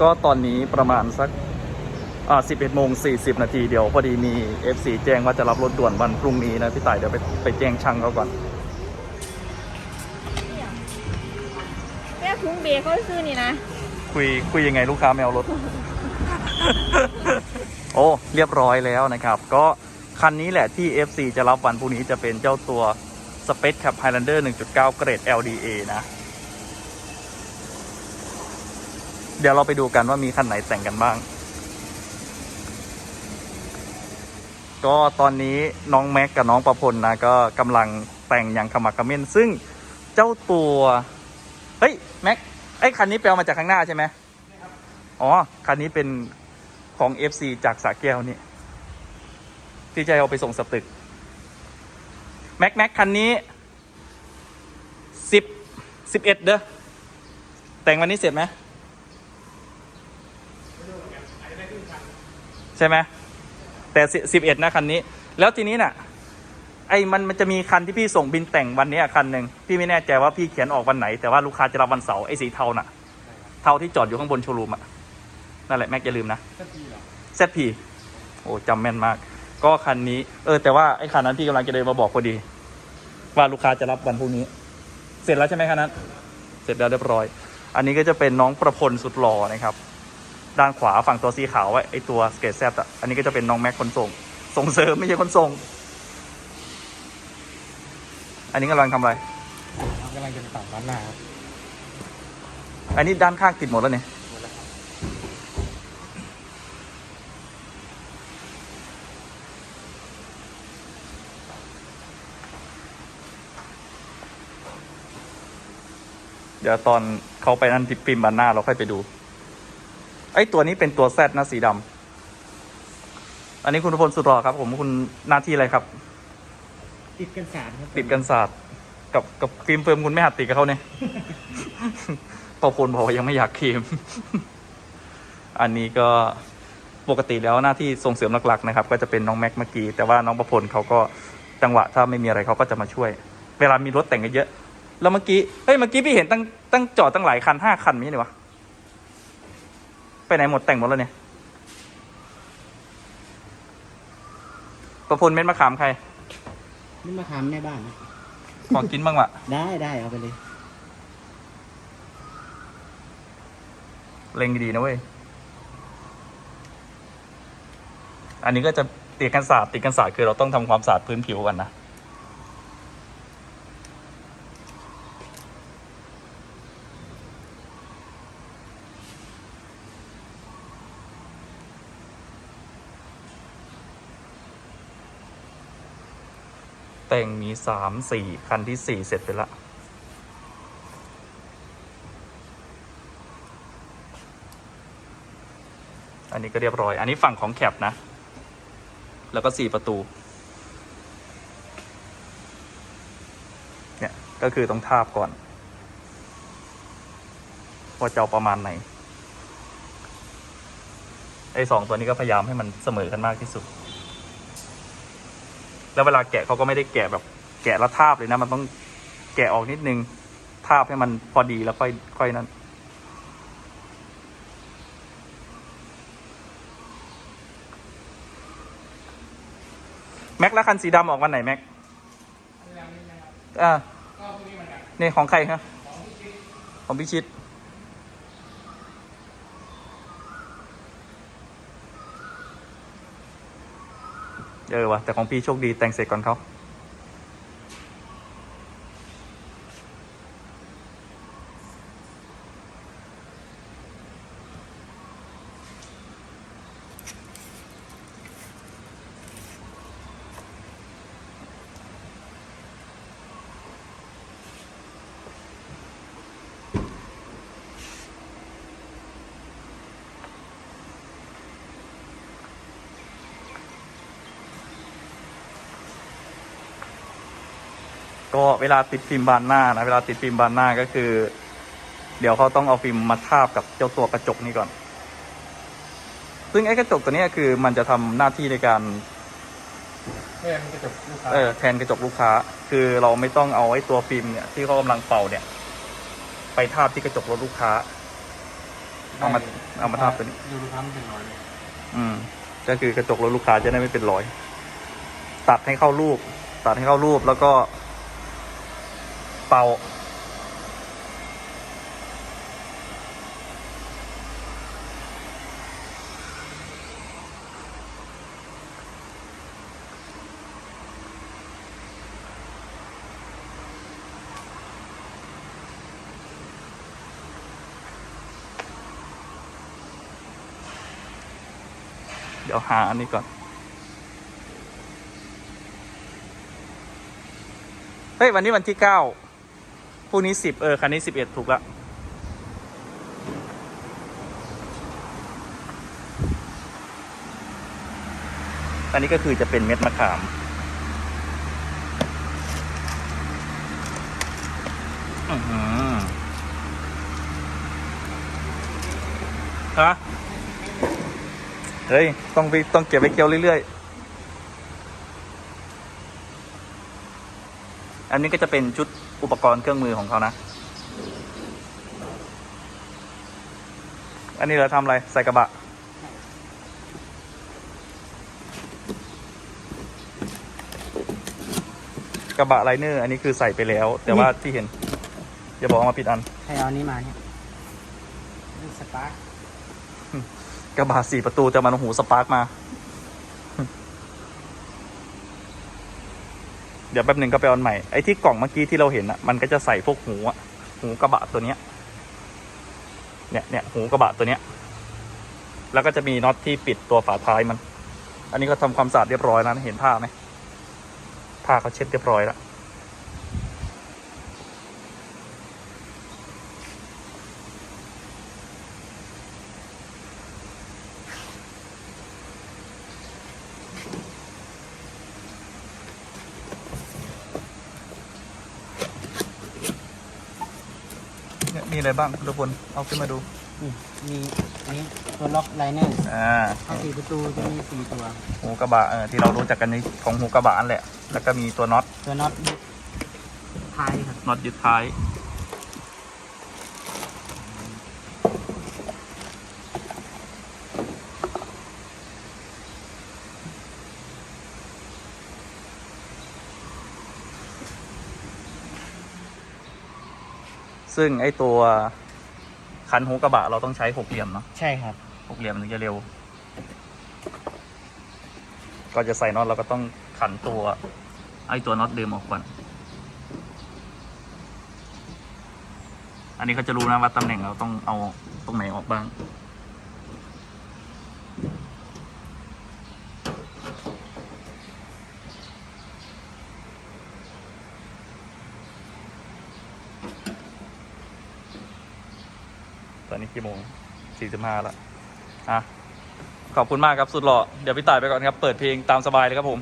ก็ตอนนี้ประมาณสักอ่า11โมง40นาทีเดี๋ยวพอดีมี FC แจ้งว่าจะรับรถด่วนวันพรุ่งนี้นะพี่ต่ายเดี๋ยวไปไปแจ้งช่างเขาก่อน แม่พุงเบรกเขาซื้อนี่นะคุยคุยยังไงลูกค้าไม่เอารถ โอ้เรียบร้อยแล้วนะครับ ก็คันนี้แหละที่ FC จะรับวันพรุ่งนี้จะเป็นเจ้าตัว Space Cap Highlander 1.9 เกรด LDA นะ เดี๋ยวเราไปดูกันว่ามีคันไหนแต่งกันบ้าง ก็ตอนนี้น้องแม็กกับน้องประพลนะก็กำลังแต่งอย่างขมักขม้น ซึ่งเจ้าตัว เฮ้ยแม็กไอ้คันนี้ไปเอามาจากข้างหน้าใช่ไหมอ๋อ คันนี้เป็นของ FC จากสาแก้วนี่ที่จะเอาไปส่งสตึก แม็กแม็กคันนี้สิบสิบเอ็ดเด้อแต่งวันนี้เสร็จไหม ช่ไหมแต่สิบเอ็ดนะคันนี้ แล้วทีนี้น่ะ ไอ้มันมันจะมีคันที่พี่ส่งบินแต่งวันนี้อะคันหนึ่งพี่ไม่แน่ใจว่าพี่เขียนออกวันไหน แต่ว่าลูกค้าจะรับวันเสาร์ไอ้สีเทาน่ะ เทาที่จอดอยู่ข้างบนโชว์รูมอะนั่นแหละแม็กอย่าลืมนะเซตพีโอ้จำแม่นมาก ก็คันนี้ เออ แต่ว่าไอ้คันนั้นพี่กำลังจะเดินมาบอกพอดี ว่าลูกค้าจะรับวันพรุ่งนี้ เสร็จแล้วใช่ไหมคันนั้น เสร็จแล้วเรียบร้อย อันนี้ก็จะเป็นน้องประพลสุดหล่อนะครับ ด้านขวาฝั่งตัวสีขาวไว้ไอ้ตัวสเกตแซบอะอันนี้ก็จะเป็นน้องแม็กคนส่ง ส่งเสริมไม่ใช่คนส่ง อันนี้กำลังทำอะไร กำลังจะไปตัดร้านหน้าครับอันนี้ด้านข้างติดหมดแล้วเนี่ยเดี๋ยวตอนเขาไปนั่นติดฟิล์มบานหน้าเราค่อยไปดู ไอ้ตัวนี้เป็นตัวแซดนะสีดำอันนี้คุณพลสุดหล่อครับ ผมคุณหน้าที่อะไรครับ ติดกันสารครับติดกันศาสตร์กับกับฟิล์มเฟิร์มคุณไม่หัดติดกับเขาเนี่ยพอพลบอกว่ายังไม่อยากเคลมอันนี้ก็ปกติแล้วหน้าที่ส่งเสริมหลักๆนะครับ ก็จะเป็นน้องแม็กเมื่อกี้แต่ว่าน้องประพลเขาก็จังหวะถ้าไม่มีอะไรเขาก็จะมาช่วย เวลามีรถแต่งกันเยอะ แล้วเมื่อกี้เฮ้ยเมื่อกี้พี่เห็นตั้งตั้งจอดตั้งหลายคันห้าคันไม่ใช่เหรอวะ ไปไหนหมดแต่งหมดแล้วเนี่ย ประพลเม็ดมะขามใคร นี่มาทำแม่บ้านนะขอกินบ้างวะได้ได้เอาไปเลย เล็งดีๆนะเว้ย อันนี้ก็จะติดกันศาสตร์ติดกันศาสตร์คือเราต้องทำความสะอาดพื้นผิวกันนะ แต่งมีสามสี่คันที่สี่เสร็จไปละ อันนี้ก็เรียบร้อย อันนี้ฝั่งของแคปนะ แล้วก็สี่ประตู เนี่ย ก็คือต้องทาบก่อน ว่าจะประมาณไหน ไอ้สองตัวนี้ก็พยายามให้มันเสมอกันมากที่สุด แล้วเวลาแกะเขาก็ไม่ได้แกะแบบแกะแล้วทาบเลยนะ มันต้องแกะออกนิดนึงทาบให้มันพอดีแล้วค่อยค่อยนั้นแม็กแล้วคันสีดำออกวันไหนแม็กอ่านี่ของใครครับของพิชิต เออวะแต่ของพี่โชคดีแต่งเสร็จก่อนเขา ก็เวลาติดฟิล์มบานหน้านะเวลาติดฟิล์มบานหน้าก็คือ เดี๋ยวเขาต้องเอาฟิล์มมาทาบกับเจ้าตัวกระจกนี้ก่อน ซึ่งไอ้กระจกตัวเนี้ยคือมันจะทำหน้าที่ในการแม่มันจะจบลูกค้าเออแทนกระจกลูกค้า คือเราไม่ต้องเอาไอ้ตัวฟิล์มเนี่ยที่เขากำลังเป่าเนี่ย ไปทาบที่กระจกรถลูกค้า เอามาเอามาทับตัวนี้ดูลูกค้ามันเป็นรอยเลยอืม ก็คือกระจกรถลูกค้าจะได้ไม่เป็นรอย ตัดให้เข้ารูป ตัดให้เข้ารูปแล้วก็ เป่า เดี๋ยวหาอันนี้ก่อน เฮ้ย วันนี้วันที่เก้า พรุ่งนี้สิบเออ คันนี้สิบเอ็ดถูกละอันนี้ก็คือจะเป็นเม็ดมะขาม อือหือฮะเฮ้ย ต้องไปต้องเก็บไว้เคี้ยวเรื่อยๆ อันนี้ก็จะเป็นชุด อุปกรณ์เครื่องมือของเขานะ อันนี้เราทำอะไร ใส่กระบะ กระบะไลเนอร์ อันนี้คือใส่ไปแล้ว แต่ว่าที่เห็นอย่าบอกว่ามาผิดอัน ใครเอาอันนี้มาเนี่ยนี่สปาร์คกระบะสี่ประตูแต่มันหูสปาร์กมา เดี๋ยวแป๊บหนึ่งก็ไปออนใหม่ ไอ้ที่กล่องเมื่อกี้ที่เราเห็นอะ มันก็จะใส่พวกหูอะหูกระบะตัวเนี้ย เนี่ยเนี่ยหูกระบะตัวเนี้ย แล้วก็จะมีน็อตที่ปิดตัวฝาท้ายมัน อันนี้ก็ทำความสะอาดเรียบร้อยแล้วนะเห็นผ้าไหมผ้าเขาเช็ดเรียบร้อยแล้ว มีอะไรบ้างทุกคนเอาขึ้นมาดู นี่มีอันนี้ตัวล็อกไลเนอร์อ่าเข้าสี่ประตูจะมีสี่ตัว หูกระบะเออที่เรารู้จักกันในของหูกระบะนั่นแหละ แล้วก็มีตัวน็อตตัวน็อตยึดท้ายครับน็อตยึดท้าย ซึ่งไอตัวคันหูกระบะเราต้องใช้หกเหลี่ยมเนาะใช่ครับ หกเหลี่ยมถึงจะเร็ว ก็จะใส่น็อตเราก็ต้องขันตัว ไอตัวน็อตเดิมออกก่อน อันนี้เขาจะรู้นะว่าตำแหน่งเราต้องเอาตรงไหนออกบ้าง ตอนนี้กี่โมงสี่สิบห้าละอะ ขอบคุณมากครับสุดหล่อ เดี๋ยวพี่ต่ายไปก่อนครับ เปิดเพลงตามสบายเลยครับผม